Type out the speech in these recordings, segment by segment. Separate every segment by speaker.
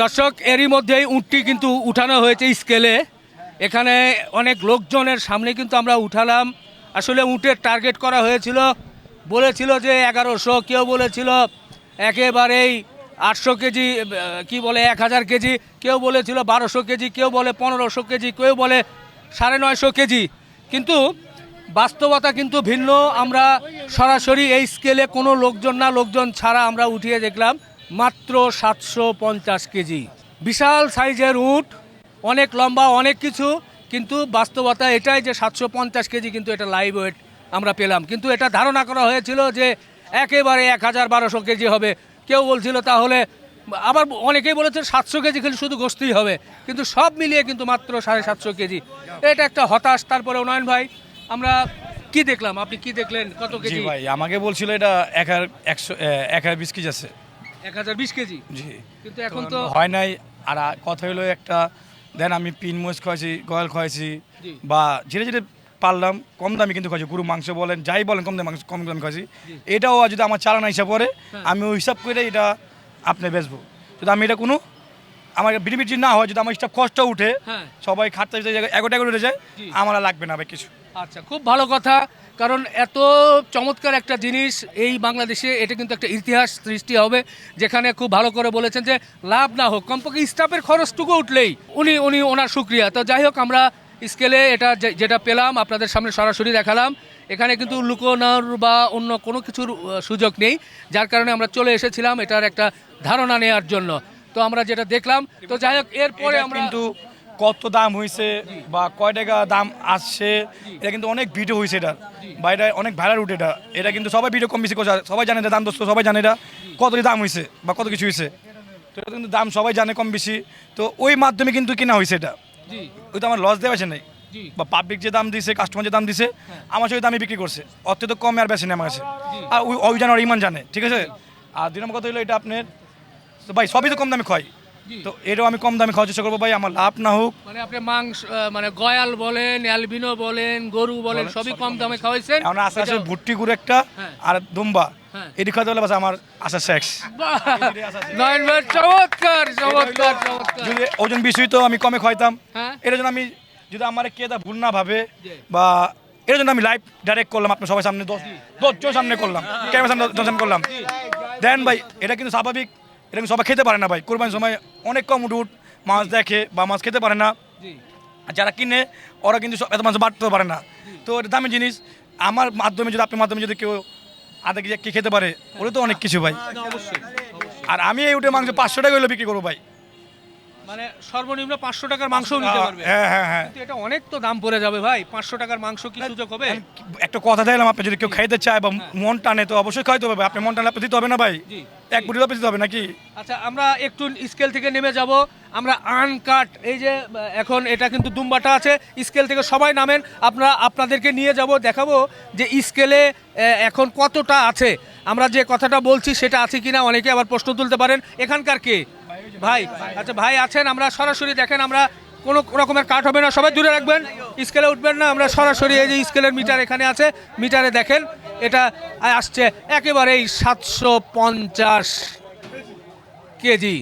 Speaker 1: দর্শক, এরই মধ্যেই উটটি কিন্তু উঠানো হয়েছে স্কেলে এখানে অনেক লোকজনের সামনে কিন্তু আমরা উঠালাম। আসলে উটের টার্গেট করা হয়েছিল, বলেছিল যে এগারোশো, কেউ বলেছিল একেবারেই আটশো কেজি কি বলে, এক হাজার কেজি, কেউ বলেছিল বারোশো কেজি, কেউ বলে পনেরোশো কেজি, কেউ বলে সাড়ে নয়শো কেজি। কিন্তু বাস্তবতা কিন্তু ভিন্ন। আমরা সরাসরি এই স্কেলে কোনো লোকজন না, লোকজন ছাড়া আমরা উঠিয়ে দেখলাম। মাত্র সাতশো পঞ্চাশ কেজি। বিশাল সাইজের উট অনেক লম্বা অনেক কিছু কিন্তু বাস্তবতা এটাই যে সাতশো পঞ্চাশ কেজি কিন্তু এটা লাইভ ওয়েট আমরা পেলাম। কিন্তু এটা ধারণা করা হয়েছিল যে একেবারে এক হাজার বারোশো কেজি হবে। কেউ বলছিল তাহলে আবার অনেকেই বলেছে সাতশো কেজি খেলে শুধু গোস্তেই হবে। কিন্তু সব মিলিয়ে কিন্তু মাত্র সাড়ে সাতশো কেজি। এটা একটা হতাশ তারপরে নয়ন ভাই আমরা কি দেখলাম? আপনি কি দেখলেন? কত কেজি?
Speaker 2: ভাই আমাকে বলছিল এটা এক হাজার একশো এক হাজার বিশ কেজি আছে।
Speaker 1: এক হাজার বিশ কেজি।
Speaker 2: জি।
Speaker 1: কিন্তু এখন তো
Speaker 2: হয় নাই। আর কথা হলো একটা দেন আমি পিন মোজ খাওয়াইছি গয়াল খাওয়াইছি বা যেটা যেটা পারলাম কম দামি কিন্তু খাওয়াইছি গরু মাংস বলেন যাই বলেন কম দামি মাংস কম দামি খাওয়াইছি। এটাও যদি আমার চালানা হিসাব পরে
Speaker 1: হ্যাঁ।
Speaker 2: আমি ওই হিসাব করে এটা আপনি বেচবো। যদি আমি এটা কোনো আমার বিড়ি না হয় যদি আমার স্টাফ কষ্ট উঠে
Speaker 1: হ্যাঁ।
Speaker 2: সবাই খাটতে এগারোটা এগারো উঠে যায়। আমার লাগবে না কিছু
Speaker 1: আচ্ছা খুব ভালো কথা কারণ এত চমৎকার একটা জিনিস এই বাংলাদেশে এটা কিন্তু একটা ইতিহাস সৃষ্টি হবে যেখানে খুব ভালো করে বলেছেন যে লাভ না হোক কমপক্ষে স্টাফের খরচটুকু উঠলেই উনি উনি ওনার সুক্রিয়া তো যাই হোক আমরা স্কেলে এটা যেটা পেলাম আপনাদের সামনে সরাসরি দেখালাম এখানে কিন্তু লুকোনোর বা অন্য কোনো কিছুর সুযোগ নেই যার কারণে আমরা চলে এসেছিলাম এটার একটা ধারণা নেওয়ার জন্য তো আমরা যেটা দেখলাম তো যাই হোক এরপরে আমরা
Speaker 2: কিন্তু কত দাম হয়েছে বা কয় টাকা দাম আসছে এটা কিন্তু অনেক ভিডিও হয়েছে এটা। বা এটা অনেক ভাইরাল উঠে এটা। এটা কিন্তু সবাই ভিডিও কম বেশি করছে। সবাই জানে এটা দাম দোস্ত সবাই জানে এটা। কত দাম হয়েছে বা কত কিছু হয়েছে তো এটা কিন্তু দাম সবাই জানে কম বেশি। তো ওই মাধ্যমে কিন্তু কেনা হয়েছে এটা। ওই তো আমার লস দেওয়া আছে নাই। বা পাবলিক যে দাম দিছে কাস্টমার যে দাম দিছে আমার সেই দামে বিক্রি করছে। অত্যন্ত কমে আর বেশি নেই আমার কাছে। আর ওই ওই জানে ইমান জানে। ঠিক আছে? আর দুই নম্বর কথা হলো এটা আপনার তো ভাই সবই তো কম দামে খাই তো এটাও আমি কম দামে খাওয়ার চেষ্টা করব ভাই আমার লাভ না হোক।
Speaker 1: মানে আপনি মাংস মানে গয়াল বলেন অ্যালবিনো বলেন গরু বলেন সবই কম দামে খাওয়াইছেন।
Speaker 2: আস্তে আস্তে
Speaker 1: এটা-
Speaker 2: ভুট্টি গুড় একটা
Speaker 1: হ্যাঁ।
Speaker 2: আর দুম্বা।
Speaker 1: হ্যাঁ।
Speaker 2: এটি খাওয়াতে হলে বাস আমার আশা সেক্স
Speaker 1: চমৎকার চমৎকার
Speaker 2: যদি ওজন বেশি তো আমি কমে খাইতাম
Speaker 1: হ্যাঁ।
Speaker 2: এটার জন্য আমি যদি আমার কে তা ভুল না ভাবে বা এর জন্য আমি লাইভ ডাইরেক্ট করলাম আপনার সবার সামনে দশ দশজন সামনে করলাম ক্যামেরার সামনে সামনে করলাম। দেন ভাই এটা কিন্তু স্বাভাবিক। কিন্তু সবাই খেতে পারে না ভাই। কোরবানির সময় অনেক কম উঠ মাছ দেখে বা মাছ খেতে পারে না। আর যারা কিনে ওরা কিন্তু সব- এত মাছ বাড়তে পারে না। তো এটা দামি জিনিস। আমার মাধ্যমে যদি আপনার মাধ্যমে যদি কেউ আধা কেজি খেতে পারে ওরা তো অনেক কিছু ভাই। আর আমি এই উঠে মাংস পাঁচশো টাকা হলে বিক্রি করব ভাই।
Speaker 1: মানে সর্বনিম্ন পাঁচশো টাকার মাংস নিতে পারবে।
Speaker 2: হ্যাঁ হ্যাঁ হ্যাঁ।
Speaker 1: কিন্তু এটা অনেক তো দাম পড়ে যাবে ভাই। পাঁচশো টাকার মাংস কি সুযোগ হবে?
Speaker 2: একটা কথা দিলাম আপনি যদি কেউ খাইতে চায় বা মন টানে তো অবশ্যই খাইতে হবে। আপনি মন টানে আপনি দিতে হবে না ভাই? এক বুড়ি আপনি দিতে হবে নাকি?
Speaker 1: আচ্ছা আমরা একটু স্কেল থেকে নেমে যাব। আমরা আনকাট এই যে এখন এটা কিন্তু দুম্বাটা আছে। স্কেল থেকে সবাই নামেন। আপনারা আপনাদেরকে নিয়ে যাব দেখাবো যে স্কেলে এখন কতটা আছে। আমরা যে কথাটা বলছি সেটা আছে কিনা অনেকে আবার প্রশ্ন তুলতে পারেন। এখানকার কে? ভাই আচ্ছা ভাই আছেন, আমরা সরাসরি দেখেন, আমরা কোনো রকমের কাট হবে না, সবাই দূরে রাখবেন। স্কেলে উঠবেন না, আমরা সরাসরি এই যে স্কেলের মিটার এখানে আছে, মিটারে দেখেন, এটা আসছে একেবারেই সাতশো পঞ্চাশ কেজি।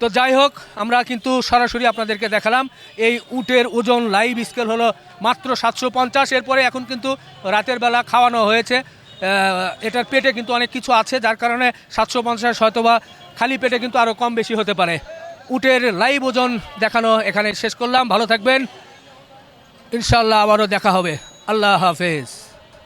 Speaker 1: তো যাই হোক, আমরা কিন্তু সরাসরি আপনাদেরকে দেখালাম, এই উটের ওজন লাইভ স্কেল হলো মাত্র সাতশো পঞ্চাশ, এরপরে এখন কিন্তু রাতের বেলা খাওয়ানো হয়েছে। এটার পেটে কিন্তু অনেক কিছু আছে, যার কারণে সাতশো পঞ্চাশ হয়তো বা খালি পেটে কিন্তু আরও কম বেশি হতে পারে। উটের লাইভ ওজন দেখানো এখানে শেষ করলাম। ভালো থাকবেন। ইনশাল্লাহ আবারও দেখা হবে। আল্লাহ হাফেজ।